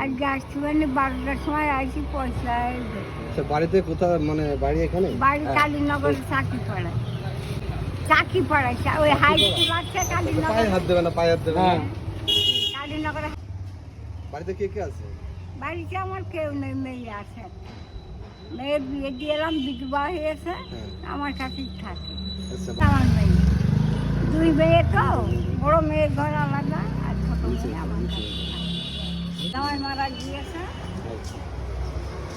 আজকে আসছি মানে বারোটার সময় আসি পয়সা। আচ্ছা বাড়িতে কোথায় মানে বাড়ি এখানে? বাড়ি কালীনগর চাকি পাড়ায় চাকি পাড়ায় ওই হাই স্কুল আছে আচ্ছা, কালীনগর। পায়ে হাত দেবে না পায়ে হাত দেবে হ্যাঁ। না কালীনগরে। বাড়িতে কে কে আছে? বাড়িতে আমার কেউ নেই মেয়ে আছে। মেয়ের বিয়ে দিয়ে এলাম বিধবা হয়েছে হ্যাঁ। আমার কাছেই থাকে। আচ্ছা আমার মেয়ে। দুই মেয়ে তো বড় মেয়ের ঘর আলাদা আর ছোট মেয়ে আমার। আমার মারা গিয়েছে।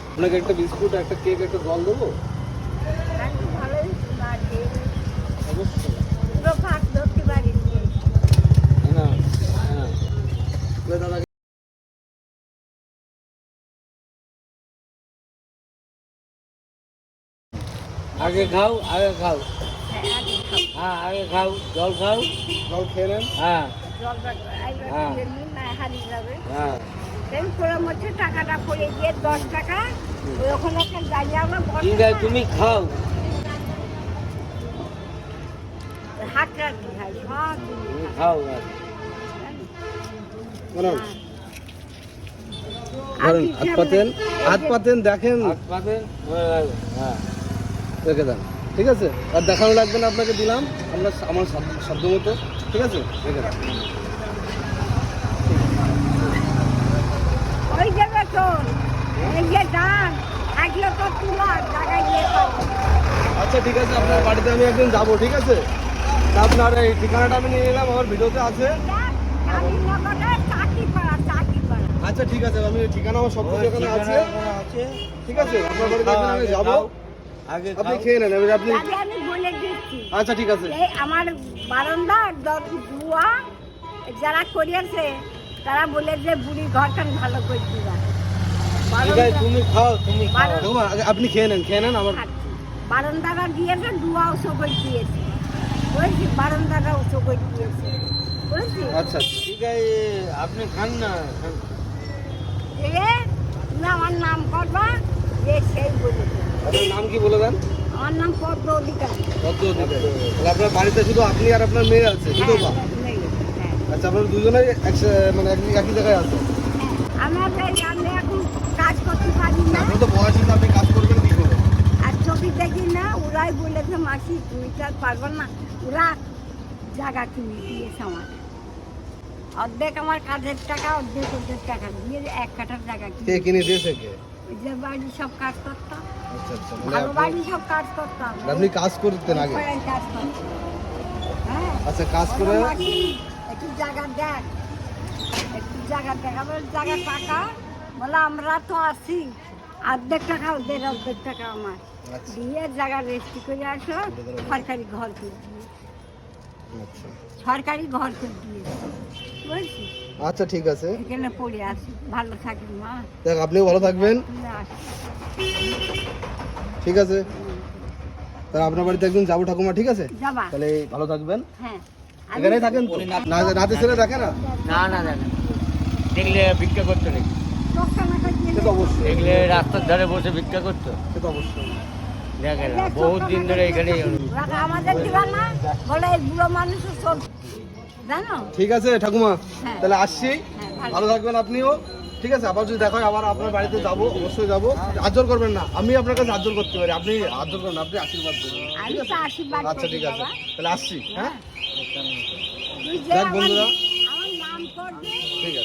আপনাকে একটা বিস্কুট একটা কেক একটা জল দেবো? ভালোই অবশ্যই। পুরো ফাঁক ধরতে পারি হ্যাঁ হ্যাঁ দাদা আগে খাও আগে খাও। হ্যাঁ আগে খাও। জল খাও। জল খেয়ে নেন। হ্যাঁ। হ্যাঁ। হারিয়ে যাবে হ্যাঁ। টাকাটা পড়ে গিয়ে দশ টাকা ওখানে একটা আমরা ঠিক আছে তুমি খাও। হাত রাখি খাই সব খাও। আর। হাত পাতেন? হাত পাতেন দেখেন। হাত হ্যাঁ। রেখে দেন। ঠিক আছে? আর দেখানো লাগবে না আপনাকে দিলাম। আমরা আমার শব্দ- শব্দ মতো। ঠিক আছে? রেখে দেন ওই যাবে তো এই যে দান থাকলে তো তোমার জায়গায় গিয়ে পাবো। আচ্ছা ঠিক আছে আপনার বাড়িতে আমি একদিন যাব ঠিক আছে? আপনার এই ঠিকানাটা আমি নিয়ে নিলাম আমার ভিডিওতে আছে। আচ্ছা ঠিক আছে আমি ঠিকানা আমার সব কিছু এখানে আছে। আছে। ঠিক আছে আপনার বাড়িতে আমি যাব। আগে আপনি খেয়ে নেন এবারে আপনি আমি বলে দিচ্ছি। আচ্ছা ঠিক আছে। এই আমার বারান্দা দুয়া যারা করিয়েছে তারা বলে যে বুড়ি ঘরখান ভালো করে দিবা। তুমি খাও তুমি খাও। আপনি খেয়ে নেন খেয়ে নেন আমার বারান্দাটা দিয়েছে দুয়া ওসব করে দিয়েছে। বলছি বারান্দাটা ওসব করে দিয়েছে। বলছি আচ্ছা ঠিক আছে আপনি খান না তুমি আমার নাম করবা যে সেই বলেছে আপনার নাম কি বলে দেন? আমার নাম পদ্ম অধিকারী। পদ্ম অধিকারী। আপনার বাড়িতে শুধু আপনি আর আপনার মেয়ে আছে বা হ্যাঁ, হ্যাঁ। আচ্ছা আপনার দুজনেই এক- মানে একই জায়গায় আছে আমার এই আমি এখন কাজ করতে পারি না। আপনার তো বয়স হয়েছে, আপনি কাজ করবেন কি করে? আর ছবি দেখি না ওরাই বলেছে মাসি তুমি তো আর পারব না। ওরা জায়গা কিনে দিয়েছে আমার। অর্ধেক আমার কাজের টাকা অর্ধেক ওদের টাকা। দিয়ে এক কাঠার জায়গা কে কিনে কিনে দিয়েছে কে? ওই যে বাড়ি সব কাজ করতাম আচ্ছা আচ্ছা মানে ভালো আপনি- বাড়ি সব কাজ করতাম আপনি কাজ করতেন আগে? ওই কাজ করতাম হ্যাঁ। আচ্ছা কাজ করে বলো, মাসি, একটু জায়গা দেখ। একটু জায়গা দেখ জায়গা টাকা বলে আমরা তো আছি। অর্ধেক টাকা ওদের অর্ধেক টাকা আমার। আচ্ছা। দিয়ে জায়গা রেস্টি করে আসো সরকারি ঘর করে দিয়ে আচ্ছা। সরকারি ঘর করে দিয়েছে। বুঝছি? আচ্ছা ঠিক আছে। এখানে পড়ে আছি। ভালো থাকি মা। দেখ আপনিও ভালো থাকবেন। ঠিক আছে। তাহলে আপনার বাড়িতে একদিন যাব ঠাকুমা ঠিক আছে? যাবা। তাহলে ভালো থাকবেন। হ্যাঁ। এখানেই থাকেন তো? নাতি ছেলে দেখে না? না না না না। দেখলে ভিক্ষা করতো নাকি? দেখলে রাস্তার ধারে বসে ভিক্ষা করতো? সে তো অবশ্যই। দেখে না বহুত দিন ধরে এখানেই আমাদের দিবা না বলে বুড়ো মানুষও জানো? ঠিক আছে ঠাকুমা হ্যাঁ। তাহলে আসছি। হ্যাঁ, ভালো। থাকবেন আপনিও। ঠিক আছে আবার যদি দেখা হয় আবার আপনার বাড়িতে যাব অবশ্যই যাব। আজর করবেন না আমি আপনার কাছে আজর করতে পারি। আপনি আজর করবেন আপনি আশীর্বাদ আচ্ছা ঠিক আছে। তাহলে আসছি হ্যাঁ। যাক বন্ধুরা। ঠিক আছে।